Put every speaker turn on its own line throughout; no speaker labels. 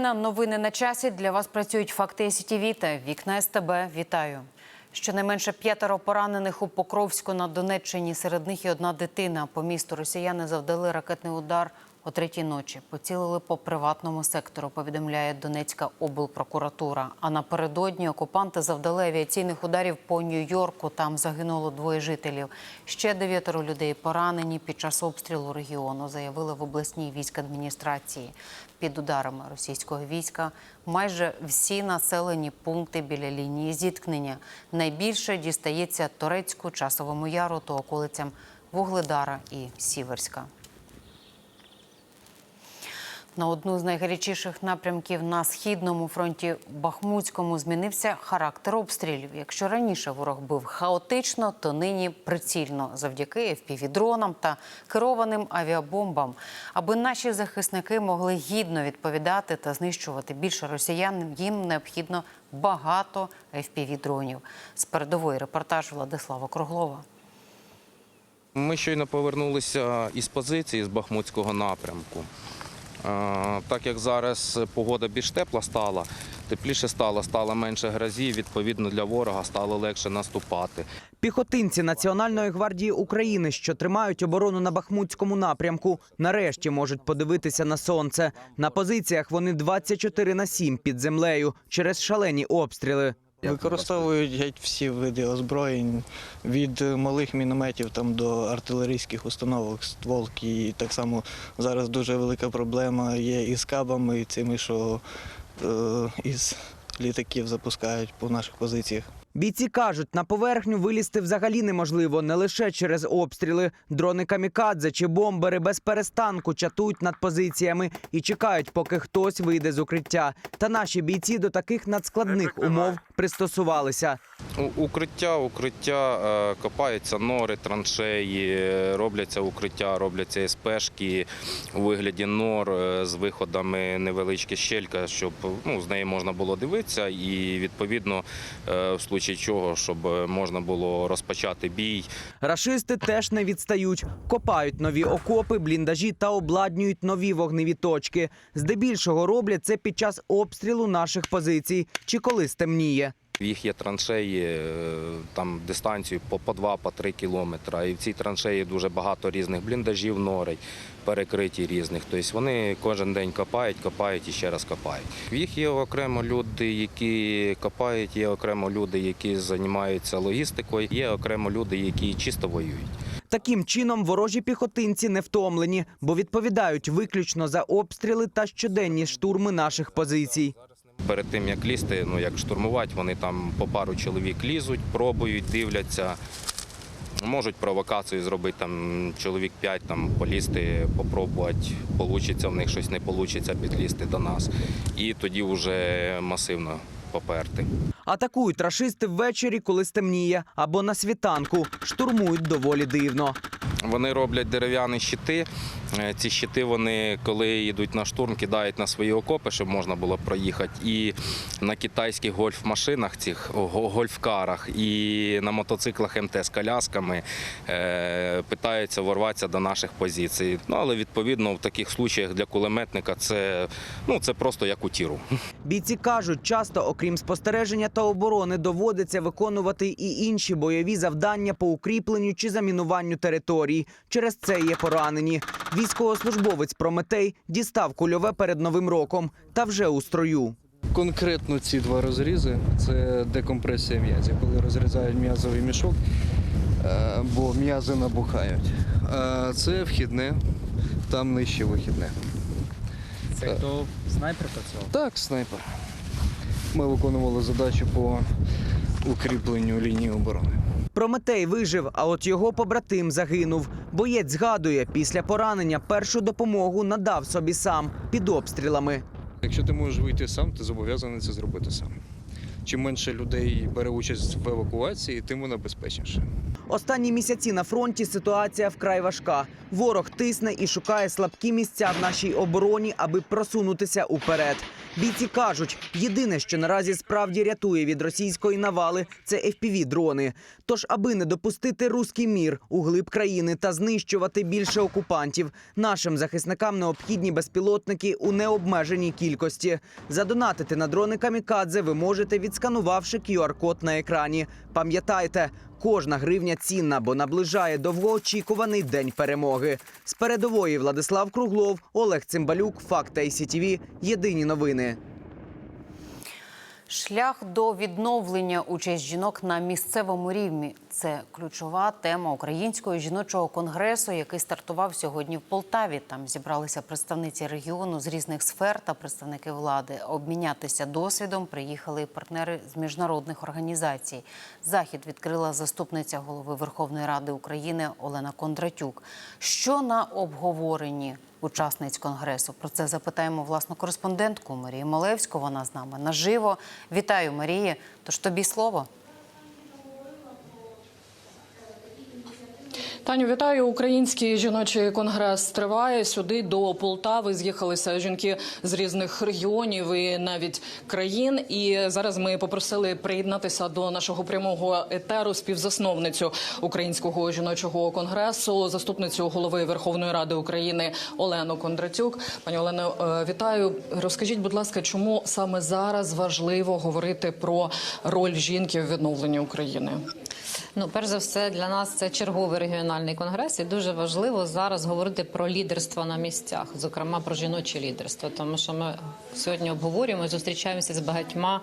На новини на часі для вас працюють факти СІТІВІ та вікна СТБ. Вітаю. Щонайменше п'ятеро поранених у Покровську на Донеччині. Серед них і одна дитина. По місту росіяни завдали ракетний удар о третій ночі. Поцілили по приватному сектору. Повідомляє Донецька облпрокуратура. А напередодні окупанти завдали авіаційних ударів по Нью-Йорку. Там загинуло двоє жителів. Ще дев'ятеро людей поранені під час обстрілу регіону. Заявили в обласній військадміністрації. Під ударами російського війська майже всі населені пункти біля лінії зіткнення. Найбільше дістається Торецьку, Часовому Яру та околицям Вугледара і Сіверська. На одну з найгарячіших напрямків на східному фронті Бахмутському змінився характер обстрілів. Якщо раніше ворог бив хаотично, то нині прицільно завдяки FPV-дронам та керованим авіабомбам. Аби наші захисники могли гідно відповідати та знищувати більше росіян, їм необхідно багато FPV-дронів. З передової репортаж Владислава Круглова.
Ми щойно повернулися із позиції з Бахмутського напрямку. Е, Так як зараз погода більш тепла стала, тепліше стало, стало менше грозів, відповідно для ворога стало легше наступати.
Піхотинці Національної гвардії України, що тримають оборону на Бахмутському напрямку, нарешті можуть подивитися на сонце. На позиціях вони 24 на 7 під землею через шалені обстріли.
Використовують геть всі види озброєнь від малих мінометів там до артилерійських установок, стволки. І так само зараз дуже велика проблема є із кабами, і цими, що е, із літаків запускають по наших позиціях.
Бійці кажуть, на поверхню вилізти взагалі неможливо не лише через обстріли. Дрони камікадзе чи бомбери без перестанку чатують над позиціями і чекають, поки хтось вийде з укриття. Та наші бійці до таких надскладних умов пристосувалися.
Укриття, укриття, е, копаються нори, траншеї, робляться укриття, робляться СПшки у вигляді нор е, з виходами невеличкі щелька, щоб ну, з неї можна було дивитися і відповідно е, в случаї чого, щоб можна було розпочати бій.
Рашисти теж не відстають, копають нові окопи, бліндажі та обладнюють нові вогневі точки. Здебільшого роблять це під час обстрілу наших позицій чи коли стемніє.
В їх є траншеї е, там дистанцію по, по 2 по 3 кілометри. І в цій траншеї дуже багато різних бліндажів, норей, перекриті різних. Тобто вони кожен день копають, копають і ще раз копають. В їх є окремо люди, які копають, є окремо люди, які займаються логістикою, є окремо люди, які чисто воюють.
Таким чином ворожі піхотинці не втомлені, бо відповідають виключно за обстріли та щоденні штурми наших позицій.
Перед тим як лізти, ну як штурмувати, вони там по пару чоловік лізуть, пробують, дивляться. Можуть провокацію зробити там чоловік 5 там полізти, попробувати, получиться в них щось не вийде, підлізти до нас. І тоді вже масивно поперти.
Атакують рашисти ввечері, коли стемніє, або на світанку. Штурмують доволі дивно.
Вони роблять дерев'яні щити. Е, Ці щити вони, коли йдуть на штурм, кидають на свої окопи, щоб можна було проїхати. І на китайських гольф-машинах, цих го- гольфкарах, і на мотоциклах МТ з колясками е, питаються ворватися до наших позицій. Ну але відповідно в таких случаях для кулеметника це, ну, це просто як у тіру.
Бійці кажуть, часто, окрім спостереження та оборони, доводиться виконувати і інші бойові завдання по укріпленню чи замінуванню територій. Через це є поранені. Військовослужбовець Прометей дістав кульове перед новим роком та вже у строю.
Конкретно ці два розрізи це декомпресія м'язів, коли розрізають м'язовий мішок, е, бо м'язи набухають. А це вхідне, там нижче вихідне.
Це хто снайпер працював?
Так, снайпер. Ми виконували задачу по укріпленню лінії оборони.
Прометей вижив, а от його побратим загинув. Боєць згадує, після поранення першу допомогу надав собі сам під обстрілами.
Якщо ти можеш вийти сам, ти зобов'язаний це зробити сам. Чим менше людей бере участь в евакуації, тим вона безпечніше.
Останні місяці на фронті ситуація вкрай важка. Ворог тисне і шукає слабкі місця в нашій обороні, аби просунутися уперед. Бійці кажуть, єдине, що наразі справді рятує від російської навали, це fpv дрони. Тож, аби не допустити руський мір у глиб країни та знищувати більше окупантів, нашим захисникам необхідні безпілотники у необмеженій кількості. Задонатити на дрони камікадзе ви можете, відсканувавши QR-код на екрані. Пам'ятайте, кожна гривня цінна, бо наближає довгоочікуваний день перемоги. З передової Владислав Круглов, Олег Цимбалюк, Факт ICTV. Єдині новини.
Шлях до відновлення участь жінок на місцевому рівні це ключова тема українського жіночого конгресу, який стартував сьогодні в Полтаві. Там зібралися представниці регіону з різних сфер та представники влади. Обмінятися досвідом приїхали партнери з міжнародних організацій. Захід відкрила заступниця голови Верховної Ради України Олена Кондратюк. Що на обговоренні учасниць конгресу. Про це запитаємо власну кореспондентку Марію Малевську. Вона з нами наживо. Вітаю, Марії. Тож тобі слово.
Таню, вітаю. Український жіночий конгрес триває. Сюди до Полтави з'їхалися жінки з різних регіонів і навіть країн. І зараз ми попросили приєднатися до нашого прямого етеру співзасновницю українського жіночого конгресу, заступницю голови Верховної Ради України Олену Кондратюк. Пані Олено, е, вітаю. Розкажіть, будь ласка, чому саме зараз важливо говорити про роль жінки в відновленні України?
Ну, перш за все, для нас це черговий регіональний конгрес, і дуже важливо зараз говорити про лідерство на місцях, зокрема про жіноче лідерство. Тому що ми сьогодні обговорюємо зустрічаємося з багатьма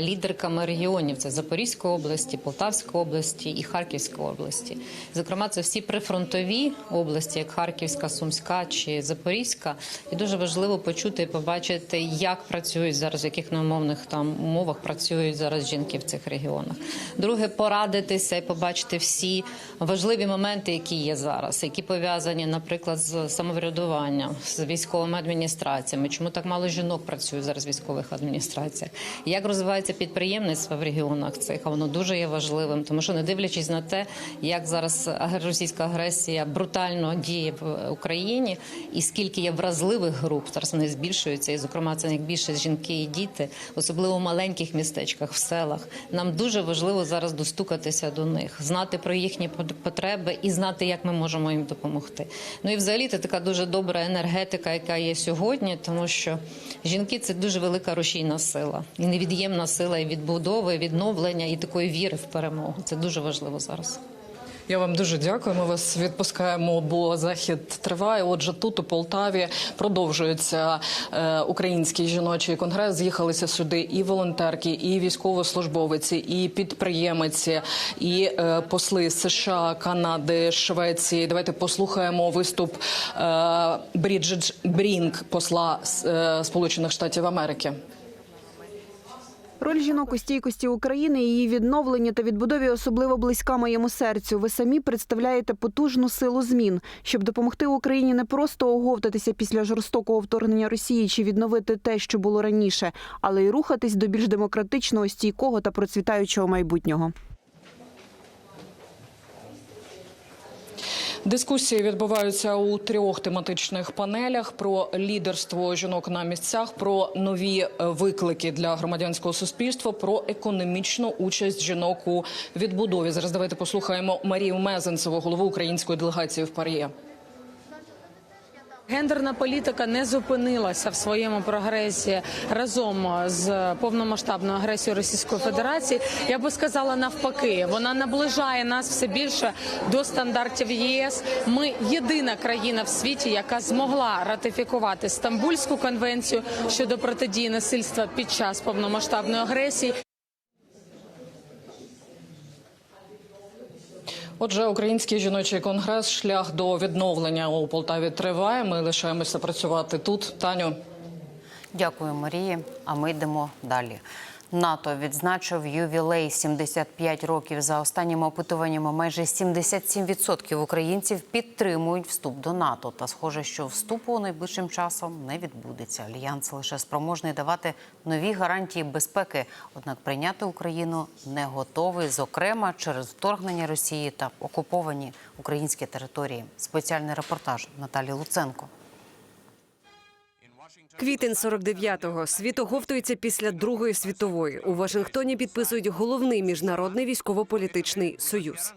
лідерками регіонів: це Запорізької області, Полтавської області і Харківської області. Зокрема, це всі прифронтові області, як Харківська, Сумська чи Запорізька. І дуже важливо почути і побачити, як працюють зараз, в яких неумовних там умовах працюють зараз жінки в цих регіонах. Друге, порадитися і побачити всі важливі моменти, які є зараз, які пов'язані, наприклад, з самоврядуванням, з військовими адміністраціями. Чому так мало жінок працює зараз в військових адміністраціях? Як розвивається підприємництво в регіонах цих? А воно дуже є важливим, тому що не дивлячись на те, як зараз російська агресія брутально діє в Україні, і скільки є вразливих груп, зараз вони збільшуються, і зокрема це найбільше жінки і діти, особливо в маленьких містечках, в селах. Нам дуже важливо зараз достукатися до них, знати про їхні пот- потреби і знати, як ми можемо їм допомогти. Ну і взагалі це така дуже добра енергетика, яка є сьогодні, тому що жінки це дуже велика рушійна сила і невід'ємна сила і відбудови, відновлення і такої віри в перемогу. Це дуже важливо зараз.
Я вам дуже дякую. Ми вас відпускаємо, бо захід триває. Отже, тут у Полтаві продовжується е, український жіночий конгрес. З'їхалися сюди і волонтерки, і військовослужбовиці, і підприємиці, і е, посли США, Канади, Швеції. Давайте послухаємо виступ е, Бріджит Брінк, посла е, Сполучених Штатів Америки.
Роль жінок у стійкості України, її відновленні та відбудові особливо близька моєму серцю. Ви самі представляєте потужну силу змін, щоб допомогти Україні не просто оговтатися після жорстокого вторгнення Росії чи відновити те, що було раніше, але й рухатись до більш демократичного, стійкого та процвітаючого майбутнього.
Дискусії відбуваються у трьох тематичних панелях про лідерство жінок на місцях, про нові е, виклики для громадянського суспільства, про економічну участь жінок у відбудові. Зараз давайте послухаємо Марію Мезенцеву, голову української делегації в Пар'є.
Гендерна політика не зупинилася в своєму прогресі разом з повномасштабною агресією Російської Федерації. Я би сказала навпаки, вона наближає нас все більше до стандартів ЄС. Ми єдина країна в світі, яка змогла ратифікувати Стамбульську конвенцію щодо протидії насильства під час повномасштабної агресії.
Отже, український жіночий конгрес шлях до відновлення у Полтаві триває. Ми лишаємося працювати тут. Таню.
Дякую, Марії. А ми йдемо далі. НАТО відзначив ювілей 75 років. За останніми опитуваннями майже 77% українців підтримують вступ до НАТО. Та схоже, що вступу найближчим часом не відбудеться. Альянс лише спроможний давати нові гарантії безпеки. Однак прийняти Україну не готовий, зокрема через вторгнення Росії та окуповані українські території. Спеціальний репортаж Наталі Луценко.
Квітень 49-го. Світ оговтується після Другої світової. У Вашингтоні підписують головний міжнародний військово-політичний союз.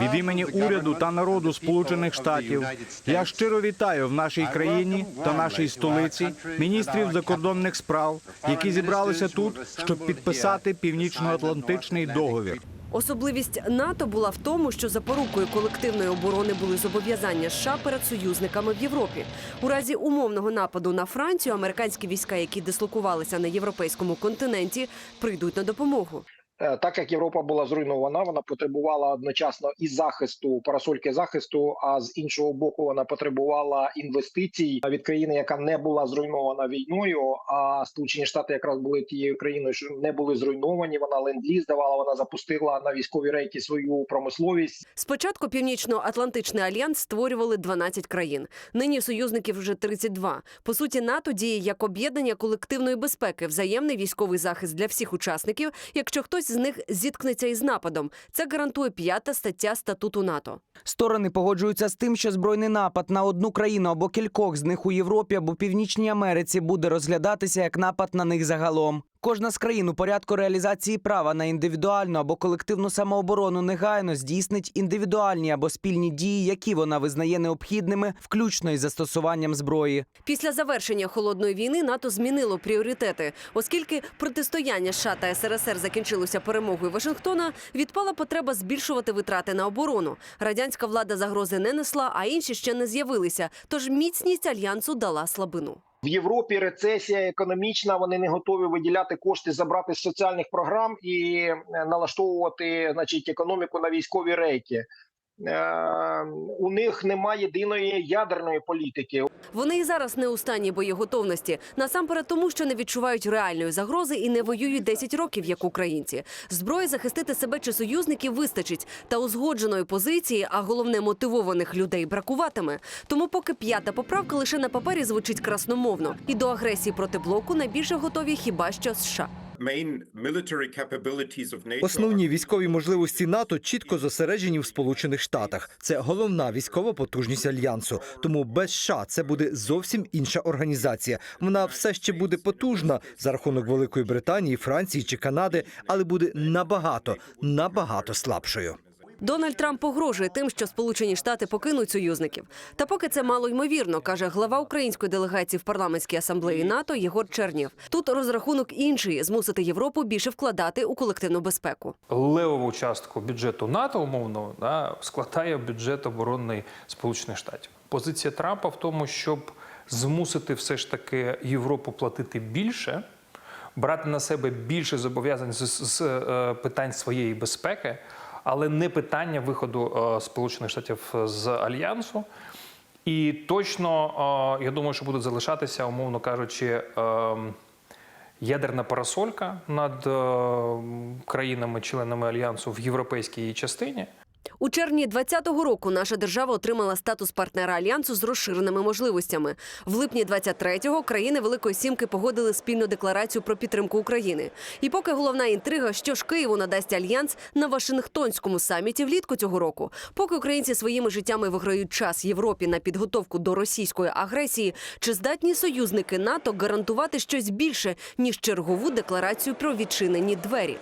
Від імені уряду та народу Сполучених Штатів я щиро вітаю в нашій країні та нашій столиці міністрів закордонних справ, які зібралися тут, щоб підписати північно-атлантичний договір.
Особливість НАТО була в тому, що запорукою колективної оборони були зобов'язання США перед союзниками в Європі. У разі умовного нападу на Францію американські війська, які дислокувалися на європейському континенті, прийдуть на допомогу.
Е, Так як Європа була зруйнована, вона потребувала одночасно і захисту, парасольки захисту. А з іншого боку, вона потребувала інвестицій від країни, яка не була зруйнована війною. А Сполучені Штати якраз були тією країною, що не були зруйновані. Вона ленд-ліз давала, вона запустила на військові рейки свою промисловість.
Спочатку Північно-Атлантичний альянс створювали 12 країн. Нині союзників вже 32. По суті, НАТО діє як об'єднання колективної безпеки, взаємний військовий захист для всіх учасників, якщо хтось з них зіткнеться із нападом. Це гарантує п'ята стаття статуту НАТО.
Сторони погоджуються з тим, що збройний напад на одну країну або кількох з них у Європі або Північній Америці буде розглядатися як напад на них загалом. Кожна з країн у порядку реалізації права на індивідуальну або колективну самооборону негайно здійснить індивідуальні або спільні дії, які вона визнає необхідними, включно із застосуванням зброї.
Після завершення холодної війни НАТО змінило пріоритети, оскільки протистояння США та СРСР закінчилося перемогою Вашингтона. Відпала потреба збільшувати витрати на оборону. Радянська влада загрози не несла, а інші ще не з'явилися. Тож міцність альянсу дала слабину.
В Європі рецесія економічна. Вони не готові виділяти кошти, забрати з соціальних програм і е, налаштовувати, значить, економіку на військові рейки. Е, у них немає єдиної ядерної політики.
Вони і зараз не у стані боєготовності. Насамперед тому, що не відчувають реальної загрози і не воюють 10 років, як українці. Зброї захистити себе чи союзників вистачить, та узгодженої позиції, а головне мотивованих людей бракуватиме. Тому, поки п'ята поправка лише на папері звучить красномовно, і до агресії проти блоку найбільше готові хіба що США.
Основні військові можливості НАТО чітко зосереджені в Сполучених Штатах. Це головна військова потужність альянсу. Тому без США це буде зовсім інша організація. Вона все ще буде потужна за рахунок Великої Британії, Франції чи Канади, але буде набагато набагато слабшою.
Дональд Трамп погрожує тим, що Сполучені Штати покинуть союзників. Та поки це мало ймовірно, каже глава української делегації в парламентській асамблеї НАТО Єгор Чернєв. Тут розрахунок інший змусити Європу більше вкладати у колективну безпеку.
левову частку бюджету НАТО, умовно, да, складає бюджет оборонний Сполучених Штатів. Позиція Трампа в тому, щоб змусити все ж таки Європу платити більше, брати на себе більше зобов'язань з, з е, питань своєї безпеки, але не питання виходу е, Сполучених Штатів з альянсу. І точно, е, я думаю, що буде залишатися, умовно кажучи, ем, ядерна парасолька над е, країнами-членами альянсу в європейській частині.
У червні 2020 року наша держава отримала статус партнера альянсу з розширеними можливостями. В липні 23-го країни Великої Сімки погодили спільну декларацію про підтримку України. І поки головна інтрига, що ж Києву надасть альянс на Вашингтонському саміті влітку цього року, поки українці своїми життями виграють час Європі на підготовку до російської агресії, чи здатні союзники НАТО гарантувати щось більше ніж чергову декларацію про відчинені двері?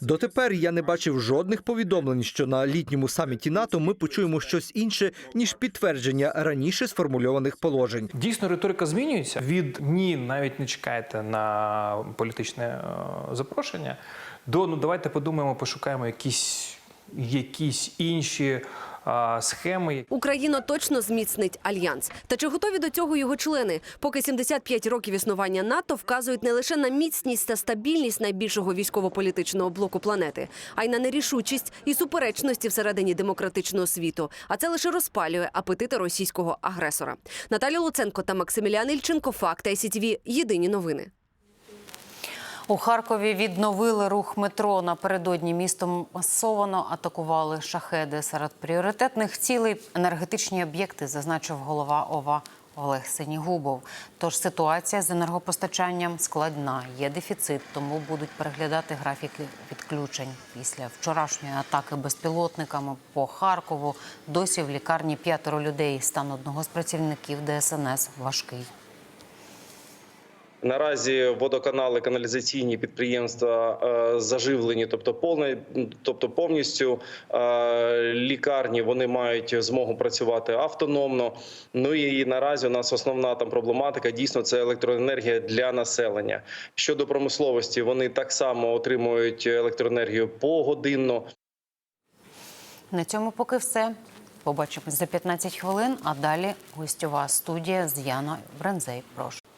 Дотепер я не бачив жодних повідомлень, що на літньому саміті НАТО ми почуємо щось інше ніж підтвердження раніше сформульованих положень.
Дійсно, риторика змінюється. Від ні, навіть не чекайте на політичне е, запрошення. До ну давайте подумаємо, пошукаємо якісь, якісь інші схеми.
Україна точно зміцнить альянс. Та чи готові до цього його члени? Поки 75 років існування НАТО вказують не лише на міцність та стабільність найбільшого військово-політичного блоку планети, а й на нерішучість і суперечності всередині демократичного світу. А це лише розпалює апетити російського агресора. Наталя Луценко та Максимілян Ільченко. Факт ICTV. Єдині новини.
У Харкові відновили рух метро. Напередодні містом масовано атакували шахеди. Серед пріоритетних цілей енергетичні об'єкти, зазначив голова ОВА Олег Синігубов. Тож ситуація з енергопостачанням складна. Є дефіцит, тому будуть переглядати графіки відключень. Після вчорашньої атаки безпілотниками по Харкову досі в лікарні п'ятеро людей. Стан одного з працівників ДСНС важкий.
Наразі водоканали, каналізаційні підприємства е, заживлені, тобто повне, тобто повністю е, лікарні вони мають змогу працювати автономно. Ну і наразі у нас основна там проблематика дійсно це електроенергія для населення. Щодо промисловості, вони так само отримують електроенергію погодинно.
На цьому поки все. Побачимось за 15 хвилин. А далі гостьова студія з Яною Брензей. Прошу.